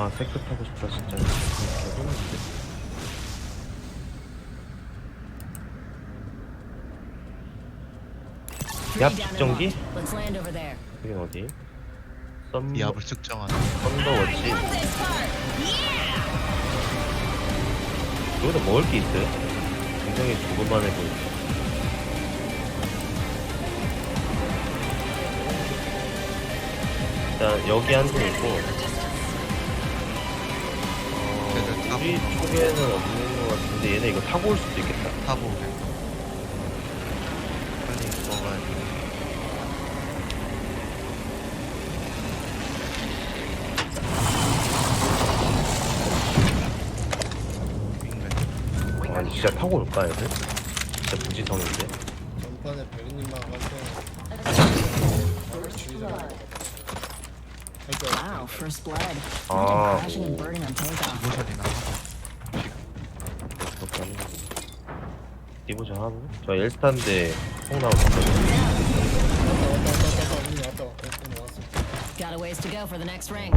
아 세크 타고 싶다 진짜. 야, there. 여긴 어디? 썸 미압을 측정하는 썬더워치? 여기다 먹을 게 있어요? 굉장히 조그만해 보이죠 일단 여기 한팀 있고 우리 쪽에는 없는 것 같은데 얘네 이거 타고 올 수도 있겠다 타고 오겠다. 빨리 먹어야 돼. 윙맨. 아니 진짜 타고 올까 얘들? 진짜 무지성인데 전판에 백님만 갈때 Wow, first blood. Ah. Imagine crashing and burning on takeoff. 모션이나 하고. 그렇게 하는 거지 이보자 하고 저 엘스탄데 콩 나올 거 왔다 왔다 왔다 왔다 언니 왔다 언니 왔어 Got a ways to go for the next ring.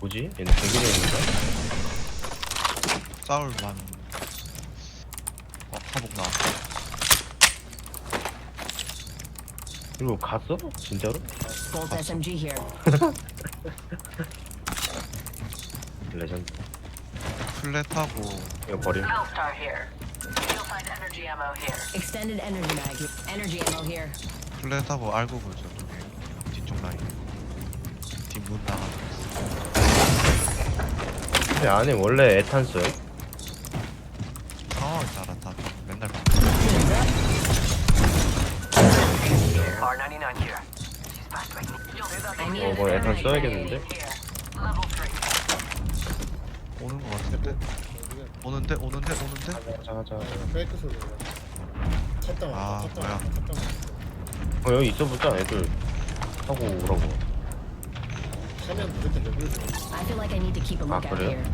뭐지? 얘는 공격형인가? 싸울만. 어, 하복 나왔다. 이거 갔어? 진짜로? Bolt SMG here. 레전드 플랫하고 이거 버림 Hellstar here. You'll find energy ammo here. Extended energy mag. Energy ammo here. 플랫하고 알고 보죠. 저기 뒤쪽 라인. 뒷문 나가고 있어. 근데 안에 원래 에탄 써요? I need 어, 뭐 에탄 써야겠는데? here. Level 3. 오는 거 같은데. 오는데 오는데 오는데. 가자 가자 가자 페이크 소리야 탔다 아, 왔다 뭐야. 왔다 어 여기 있어보자 애들 타고 오라고 하면 무조건 레벨 줘 I feel like I need to keep a Ah, lookout 그래요? here.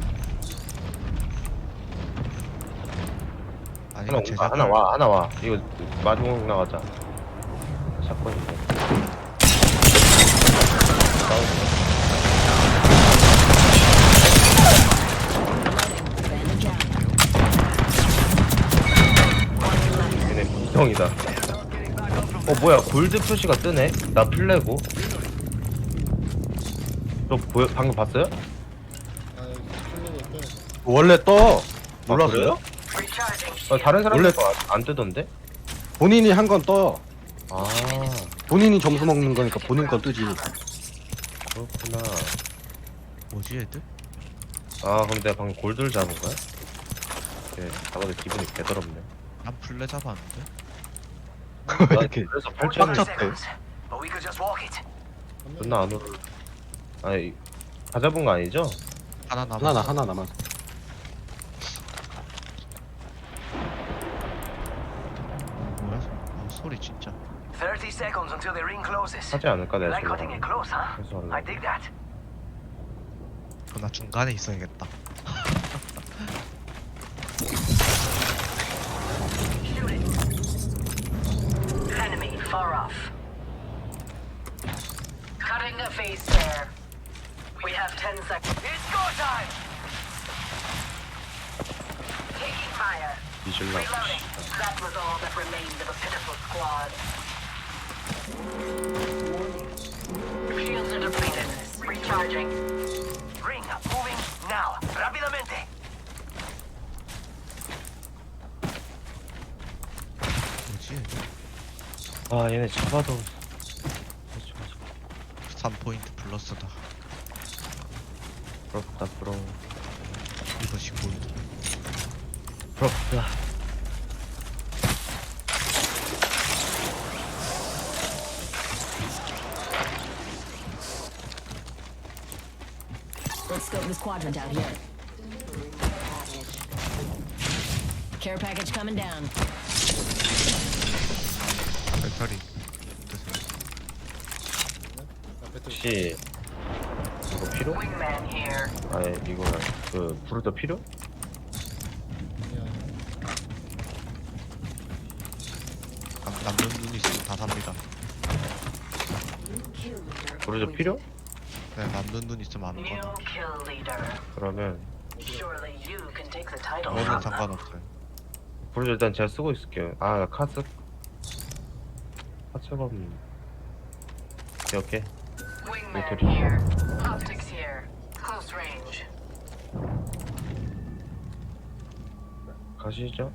아니 하나, 이거 와, 제작 하나 와 하나 와 이거 마중 나가자 샷건인데 싸우자 Reloading. Bandage out. 얘네 무성이다 어 뭐야 골드 표시가 뜨네? 나 플래고 저 보여 방금 봤어요? 아 원래 떠 아, 몰랐어요? 어, 다른 사람들 원래- 안 뜨던데? 본인이 한 건 떠. 아 본인이 점수 먹는 거니까 본인 건 뜨지. 그렇구나 뭐지 애들? 아 그럼 내가 방금 골드를 잡은 거야? 네 잡아도 기분이 개더럽네 난 플랫 잡았는데. 왜 이렇게 그래서 40 8천을 seconds. But we could just walk it. 존나 안 오를 아니 다 잡은 거 아니죠? 하나 남았. 하나 나 하나 남았. 뭐 30 seconds until the ring closes. 하지 않을까 내가 Like cutting it 생각하는 close, huh? 그래서 하는 I 거야. dig that. 그럼 나 중간에 있어야겠다. Shoot it. Enemy far off. Cutting a phase there. We have 10 seconds. It's go time! Taking fire. 뒤질라 Reloading. That was all that remained of a pitiful squad. 아 얘네 잡아도 3포인트 플러스다. 부럽다 부러워 이거 10포인트. 부럽다 Let's scope this quadrant out here. Care package coming down. 배터리 혹시 이거 필요? 아니 이거 그 브루더 필요? 남는 눈이 있으면 다 삽니다 브루더 필요? 네 남는 눈 있으면 아무거나 그러면 뭐는 상관없어요 브루더 일단 제가 쓰고 있을게요. 아나 카스 카스가 없네 오케이 오케이 Wingman Good. here. Optics here. Close range. 가시죠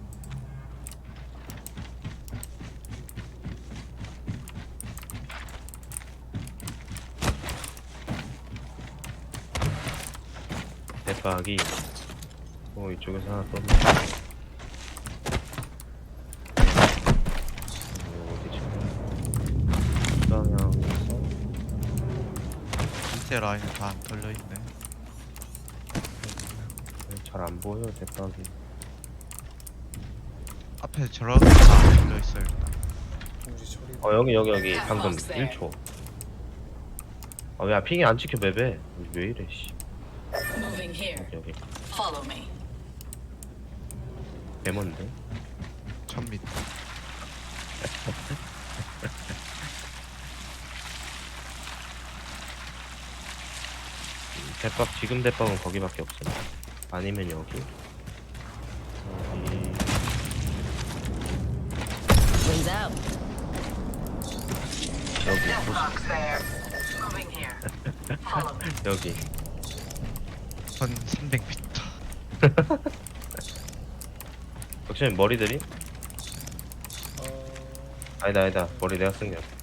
대박이 어 이쪽에서 하나 떴네 밑에 라인은 다안 털려 있네. 잘 안 보여 대박이 앞에 저런 다안 털려 있어요 일단. 동시 처리. 어 여기 여기 여기 방금 1초 아왜 핑이 안 찍혀 맵에 왜 이래 씨 Moving here. 여기 Follow me. 데몬데 천 밑. 대박 지금 대박은 거기밖에 없어 아니면 여기 여기 Wings out. 여기 Box there. Moving here. Follow me. 여기 한 300m. 역시 머리들이 어. 아니다 아니다 머리 내가 쓴게 Wings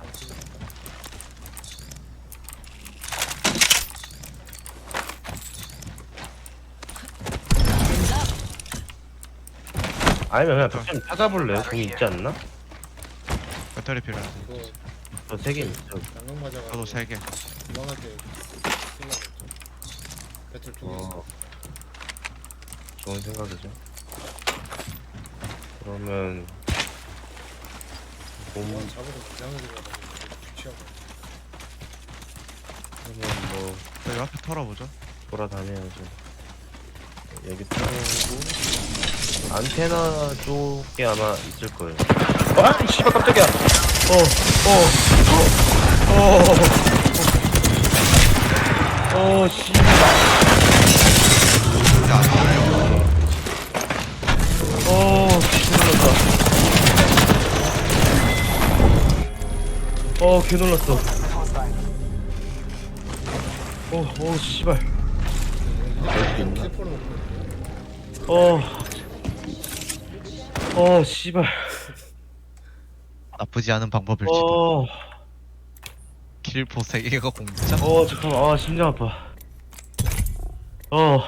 아니면 그냥 벽좀 찾아볼래요? 공이 있지 않나? 배터리 필요하지. 이거 저 세 개 있어 양력 맞아가지고. 저도 3개. 무한하게 쓰려고 했죠. 배틀 두 개. 어 좋은 생각이죠 그러면 몸 무한 잡으러 이상하게 가가지고 취하고. 뭐 저희 앞에 털어보죠. 돌아다녀야죠. 여기 펴고 안테나 쪽에 아마 있을 거예요. 아, 씨발 깜짝이야. 어, 어, 어, 어, 어, 씨. 근데 안 털려. 어, 씨 놀랐다. 어, 개 놀랐어. 어, 어, 씨발. 먹고. 어, 어, 씨발. 나쁘지 않은 방법일지도. 어, 킬포 3개가 공짜? 어, 잠깐만. 아, 심장 아파. 어.